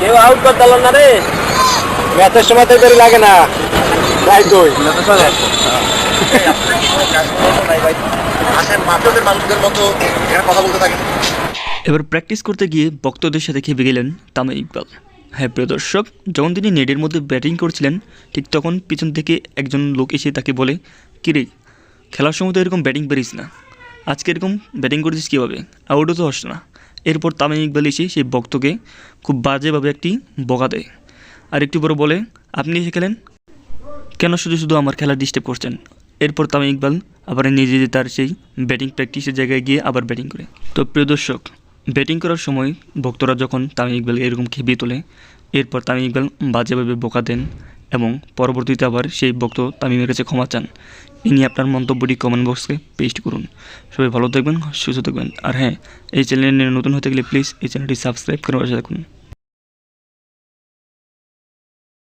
কেউ আউট করতে পারল না রে। ম্যাচের সময় তো লাগে না। তাই এবার প্র্যাকটিস করতে গিয়ে ভক্তদের সাথে খেপে গেলেন তামিম ইকবাল। হ্যাঁ প্রিয় দর্শক যখন তিনি নেটের মধ্যে ব্যাটিং করছিলেন ঠিক তখন পিছন থেকে একজন লোক এসে তাকে বলে কিরে খেলার সময় তো এরকম ব্যাটিং পারিস না। আজকে এরকম ব্যাটিং করেছিস কীভাবে? আউটও তো হস না। এরপর তামিম ইকবাল এসে সেই ভক্তকে খুব বাজেভাবে একটি বকা দেয়। আর একটু বড় বলে, আপনি এসে খেলেন? কেন শুধু শুধু আমার খেলা ডিস্টার্ব করছেন? এরপর তামিম ইকবাল আবার নিজে তার সেই ব্যাটিং প্র্যাকটিসের জায়গায় গিয়ে আবার ব্যাটিং করে। তো প্রিয় দর্শক ব্যাটিং করার সময় ভক্তরা যখন তামিম ইকবালকে এরকম খেপিয়ে তোলে, এরপর তামিম ইকবাল বাজেভাবে বোকা দেন এবং পরবর্তীতে আবার সেই ভক্ত তামিমের কাছে ক্ষমা চান। নিয়ে আপনার মন্তব্যটি কমেন্ট বক্সে পেস্ট করুন। সবাই ভালো থাকবেন, সুস্থ থাকবেন। আর হ্যাঁ এই চ্যানেলে নতুন হতে গেলে প্লিজ এই চ্যানেলটি সাবস্ক্রাইব করে বসে থাকুন।